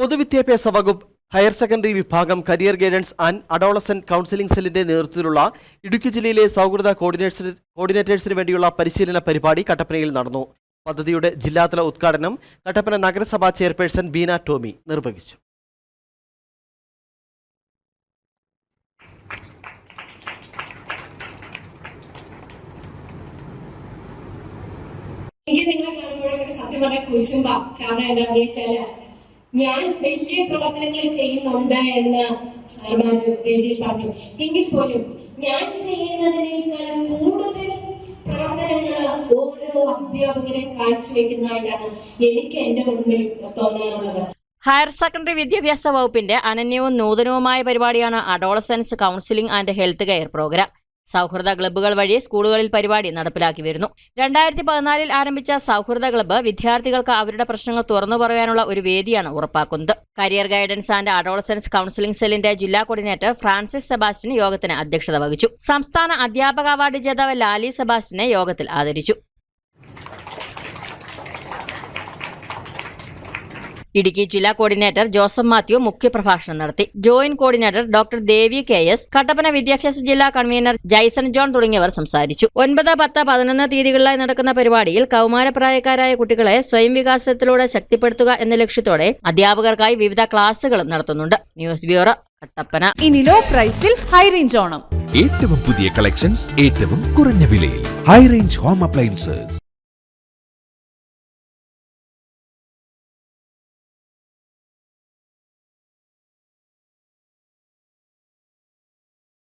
പൊതുവിദ്യാഭ്യാസ വകുപ്പ് higher secondary വിഭാഗം career guidance and adolescent counselling സെല്ലിന്റെ നേതൃത്വത്തിലുള്ള ഇടുക്കി ജില്ലയിലെ സൗഹൃദ കോർഡിനേറ്റേഴ്സിന് കോർഡിനേറ്റേഴ്സിന് വേണ്ടിയുള്ള പരിശീലന പരിപാടി കട്ടപ്പനയിൽ നടന്നു. പദ്ധതിയുടെ ജില്ലാതല ഉദ്ഘാടനം കട്ടപ്പന നഗരസഭാ ചെയർപേഴ്സൺ ബീന ടോമി നിർവഹിച്ചു. എനിക്ക് നിങ്ങളെ കാണുമ്പോഴൊക്കെ സത്യം പറഞ്ഞാൽ കുരിശുമ്പ. കാരണം എന്താണെന്ന് വെച്ചാൽ ഞാൻ വലിയ പ്രവർത്തനങ്ങൾ ചെയ്യുന്നുണ്ട് എന്ന് സൽമാൻ വേദിയിൽ പറഞ്ഞു. എങ്കിൽ പോലും ഞാൻ ചെയ്യുന്നതിനേക്കാൾ കൂടുതൽ പ്രവർത്തനങ്ങൾ ഓരോ അധ്യാപകരെ കാഴ്ചവെക്കുന്നതായിട്ടാണ് എനിക്ക് എന്റെ മുൻപിൽ തോന്നാറുള്ളത്. ഹയർ സെക്കൻഡറി വിദ്യാഭ്യാസ വകുപ്പിന്റെ അനന്യവും നൂതനവുമായ പരിപാടിയാണ് adolescence counselling and health care programme സൗഹൃദ ക്ലബ്ബുകൾ വഴി സ്കൂളുകളിൽ പരിപാടി നടപ്പിലാക്കി വരുന്നു. രണ്ടായിരത്തി പതിനാലിൽ ആരംഭിച്ച സൗഹൃദ ക്ലബ്ബ് വിദ്യാർത്ഥികൾക്ക് അവരുടെ പ്രശ്നങ്ങൾ തുറന്നു പറയാനുള്ള ഒരു വേദിയാണ് ഉറപ്പാക്കുന്നത്. Career guidance and adolescence counselling സെല്ലിന്റെ ജില്ലാ കോർഡിനേറ്റർ ഫ്രാൻസിസ് സെബാസ്റ്റിന് യോഗത്തിന് അധ്യക്ഷത വഹിച്ചു. സംസ്ഥാന അധ്യാപക അവാർഡ് ജേതാവ് ലാലി സെബാസ്റ്റിനെ യോഗത്തിൽ ആദരിച്ചു. ഇടുക്കി ജില്ലാ കോർഡിനേറ്റർ ജോസഫ് മാത്യു മുഖ്യപ്രഭാഷണം നടത്തി. Joint coordinator doctor Devi K S Kattappana വിദ്യാഭ്യാസ ജില്ലാ കൺവീനർ ജൈസൺ ജോൺ തുടങ്ങിയവർ സംസാരിച്ചു. ഒൻപത് പത്ത് പതിനൊന്ന് തീയതികളിലായി നടക്കുന്ന പരിപാടിയിൽ കൗമാരപ്രായക്കാരായ കുട്ടികളെ സ്വയം വികാസത്തിലൂടെ ശക്തിപ്പെടുത്തുക എന്ന ലക്ഷ്യത്തോടെ അധ്യാപകർക്കായി വിവിധ ക്ലാസുകളും നടത്തുന്നുണ്ട്. News bureau Kattappana. ഇനി ലോ പ്രൈസിൽ ഹൈ റേഞ്ച് ഓണം. ഏറ്റവും പുതിയ കളക്ഷൻസ് ഏറ്റവും കുറഞ്ഞ വിലയിൽ. High range home appliances